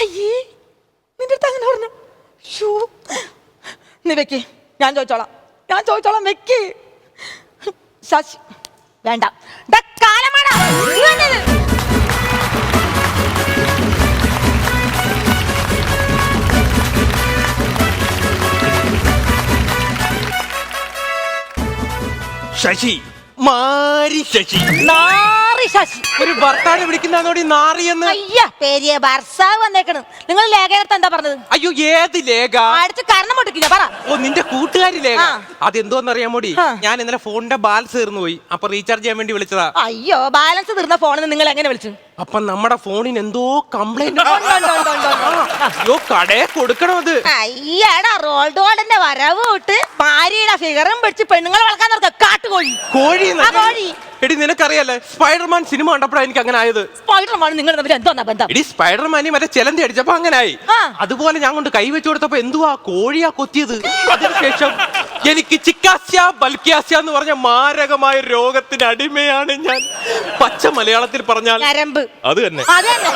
അയ്യേ നിന്റെ അടുത്ത് അങ്ങനെ പറഞ്ഞു. ഷൂ നീ വെക്ക്. ഞാൻ ചോദിച്ചോളാം. ഞാൻ ചോദിച്ചോളാം വെക്ക്. ശശി വേണ്ട. നീ. ശശി മാരി ശശി. നാറി ശശി. ഒരു ഭർത്താവിനെ വിളിക്കുന്നതോടി നാറിയെന്ന് അയ്യ പെരിയ ഭർത്താവ് വന്നേക്കണ്. നിങ്ങൾ ലേഖനത്തെ എന്താ പറഞ്ഞത്? അയ്യോ ഏത് ലേഖ? അടുത്ത് കാരണം പൊട്ടിക്കില്ല പറ. ഓ നിന്റെ കൂട്ടുകാരി ലേഖ. അതെന്തോന്നറിയാൻ മോടി. ഞാൻ ഇന്നലെ ഫോണിന്റെ ബാലൻസ് തീർന്നു പോയി അപ്പൊ റീചാർജ് ചെയ്യാൻ വേണ്ടി വിളിച്ചതാ. അയ്യോ ബാലൻസ് തീർന്ന ഫോണിൽ നിങ്ങൾ എങ്ങനെ വിളിച്ചു? അപ്പൊ നമ്മുടെ ഫോണിന് എന്തോ കംപ്ലൈന്റ്. അയ്യോ കടയെ കൊടുക്കണം അത്. അയ്യടാ റോൾഡ് ഗോൾഡിന്റെ വരവ് വിട്ട് ഭാര്യയുടെ ഫിഗറും പിടിച്ച് പെണ്ണുങ്ങളെ വളർക്കാൻ നടക്കുക. കാട്ടുകോഴി. കോഴി കോഴി. എടി നിനക്കറിയാലേ സ്പൈഡർമാൻ സിനിമ കണ്ടപ്പോഴാണ് എനിക്ക് അങ്ങനെ ആയത്. സ്പൈഡർമാൻ നിങ്ങൾ തമ്മിൽ എന്തോന്നാ ബന്ധം? എടി സ്പൈഡർമാനി മറ്റേ ചെലന്തി അടിച്ചപ്പോ അങ്ങനെ ആയി. അതുപോലെ ഞാൻ കൊണ്ട് കൈ വെച്ചു കൊടുത്തപ്പോ എന്തുവാ കോഴിയാ കൊത്തിയത്? അതിനുശേഷം എനിക്ക് ചിക്കാസ്യ ബൽക്യാസ്യ എന്ന് പറഞ്ഞ മാരകമായ രോഗത്തിന് അടിമയാണ് ഞാൻ. പച്ച മലയാളത്തിൽ പറഞ്ഞാൽ ഞരമ്പ്. അത് തന്നെ. അത് തന്നെ.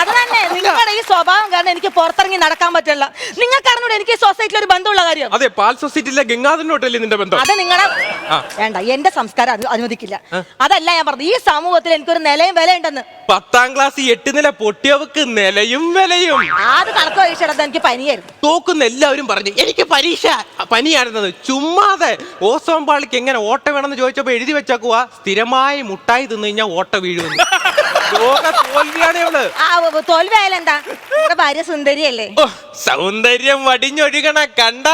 അത് തന്നെ. നിങ്ങളുടെ ഈ സ്വഭാവം കാരണം എനിക്ക് പുറത്തിറങ്ങി നടക്കാൻ പറ്റില്ല. നിങ്ങൾക്ക് അറിഞ്ഞൂടെ എനിക്ക് സൊസൈറ്റിയിൽ ഒരു ബന്ധമുള്ള കാര്യം? അതെ പാൽ സൊസൈറ്റിയിലെ ഗംഗാധരനോട്ടല്ലേ നിന്റെ ബന്ധം? അത് നിങ്ങളെ ആ. വേണ്ട എന്റെ സംസ്കാരം അനുവദിക്കില്ല. അതല്ല ഞാൻ പറഞ്ഞത് ഈ സമൂഹത്തിൽ എനിക്കൊരു നിലയും വില ഉണ്ടെന്ന് പത്താം ക്ലാസ് എട്ട് നില പൊട്ടിയവക്ക് നിലയും വിലയും. അത് കണക്ക് പരീക്ഷ എനിക്ക് പനിയായിരുന്നു. തോക്കുന്ന എല്ലാവരും പറഞ്ഞു എനിക്ക് പരീക്ഷ പനിയായിരുന്നത് ചുമ്മാതെ ഓസോം പാളിക്ക് എങ്ങനെ ഓട്ടം വേണമെന്ന് ചോദിച്ചപ്പോ എഴുതി വെച്ചേക്കുവാ. സ്ഥിരമായി മുട്ടായി തിന്നു കഴിഞ്ഞാൽ ഓട്ട വീഴുമെന്ന്. ലോക തോൽവിയാണ് അവൾ ആ ഭാര്യ സുന്ദരിയല്ലേ? ഓ, സൗന്ദര്യം വടിഞ്ഞൊഴുകണ കണ്ട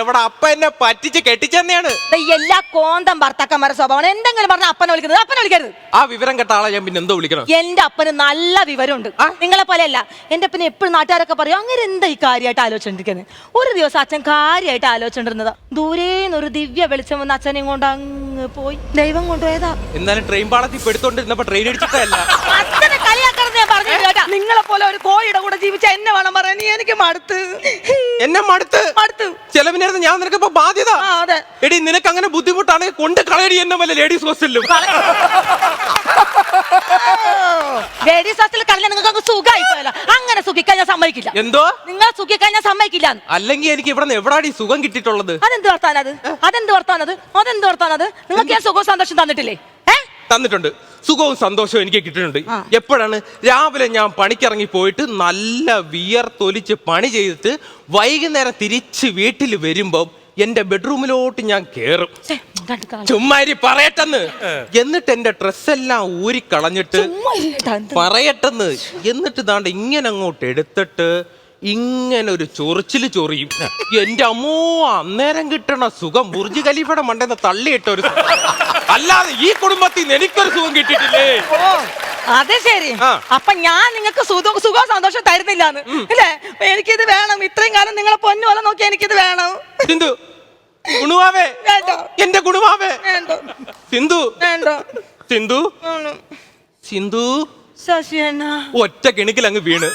എവിടെ അപ്പ എന്നെ പറ്റിച്ച് കെട്ടിച്ചെന്നെയാണ്. ദേ എല്ലാ കോന്തം ഭർത്താക്കന്മാരുടെ സ്വഭാവം എന്തെങ്കിലും പറഞ്ഞ അപ്പനെ വിളിക്കരുത് അപ്പനെ വിളിക്കരുത്. ആ വിവരം കേട്ട ആളെ ഞാൻ പിന്നെ എന്തോ വിളിക്കണം? എന്റെ അപ്പന് നല്ല വിവരമുണ്ട്. ഉണ്ട് നിങ്ങളെ പോലെയല്ല എന്റെ അപ്പന് എപ്പോഴും നാട്ടുകാരൊക്കെ പറയും അങ്ങനെ എന്താ ഈ കാര്യമായിട്ട് ആലോചിച്ചോണ്ടിരിക്കുന്നത് ഒരു ദിവസം അച്ഛൻ കാര്യമായിട്ട് ആലോചിച്ചോണ്ടിരുന്നതാ. ദൂരേന്ന് ഒരു ദിവ്യ വെളിച്ചം വന്ന് അച്ഛനെയും കൊണ്ട് അങ്ങ് പോയി. ദൈവം കൊണ്ടുപോയതാ. എന്നാലും ട്രെയിൻ പാളത്തിൽ പെടുത്തോണ്ടിരുന്നപ്പോ ട്രെയിൻ അടിച്ചിട്ടല്ല അച്ഛനെ കളിയാക്കരുത് ഞാൻ പറഞ്ഞു കേട്ടാ. നിങ്ങളെ പോലെ ഒരു കോഴിയുടെ കൂടെ ജീവിച്ച എന്നെ വേണം പറയാൻ? നീ എനിക്ക് മടുത്ത്. എന്നെ മടുത്ത്? മടുത്ത്. ചെലവിനായിരുന്നു ഞാൻ നിനക്കിപ്പോ ബാധ്യത. ആ അതെ. എടി നിനക്ക് അങ്ങനെ ബുദ്ധിമുട്ടാണെങ്കിൽ കൊണ്ട് കളയടി എന്നെ വല്ല ലേഡീസ് ഹോസ്റ്റലിലും ലേഡീസ് ഹോസ്റ്റലിൽ കളഞ്ഞ നിങ്ങൾക്ക് സുഖമായി പോയല്ലോ അങ്ങനെ സുഖിക്കാൻ ഞാൻ സമ്മതിക്കില്ല. എന്തോ? നിങ്ങളെ സുഖിക്കാൻ ഞാൻ സമ്മതിക്കില്ല അല്ലെങ്കിൽ എനിക്ക് ഇവിടെ എവിടാടി സുഖം കിട്ടിയിട്ടുള്ളത്? അതെന്ത് വർത്താനത്? അതെന്ത് വർത്താനത്? അതെന്ത് വർത്താനത്? നിങ്ങൾക്ക് ഞാൻ സുഖവും സന്തോഷം തന്നിട്ടില്ലേ? തന്നിട്ടുണ്ട്. സുഖവും സന്തോഷവും എനിക്ക് കിട്ടിയിട്ടുണ്ട്. എപ്പോഴാണ്? രാവിലെ ഞാൻ പണിക്കിറങ്ങി പോയിട്ട് നല്ല വിയർ തൊലിച്ച് പണി ചെയ്തിട്ട് വൈകുന്നേരം തിരിച്ച് വീട്ടിൽ വരുമ്പം എന്റെ ബെഡ്റൂമിലോട്ട് ഞാൻ കേറും. ചുമ്മാരി പറയട്ടെന്ന്. എന്നിട്ട് എന്റെ ഡ്രസ്സെല്ലാം ഊരിക്കളഞ്ഞിട്ട് കളഞ്ഞിട്ട് പറയട്ടെന്ന്. എന്നിട്ട് ദാണ്ട് ഇങ്ങനെ അങ്ങോട്ട് എടുത്തിട്ട് ഇങ്ങനെ ഒരു ചൊറിച്ചിൽ ചൊറിയും. എന്റെ അമ്മോ അന്നേരം കിട്ടണ സുഖം. ബുർജ് ഖലീഫയുടെ മണ്ടേന്ന് തള്ളിയിട്ട ഒരു. അല്ലാതെ ഈ കുടുംബത്തിൽ നിന്ന് എനിക്കൊരു സുഖം കിട്ടിയിട്ടില്ലേ? അത് ശരി. ആ. അപ്പൊ ഞാൻ നിങ്ങൾക്ക് സുഖം സുഖവും സന്തോഷം തരുന്നില്ല അല്ലേ? എനിക്കിത് വേണം. ഇത്രയും കാലം നിങ്ങളെ പൊന്നു പോലെ നോക്കി എനിക്കിത് വേണം. സിന്ധു ഗുണുവാവേ. വേണ്ട? എന്റെ ഗുണുവാവേ. വേണ്ട? സിന്ധു. വേണ്ട? സിന്ധു. സിന്ധു. ശശി അണ്ണ ഒറ്റ കിണിക്കിൽ അങ്ങ് വീണ്.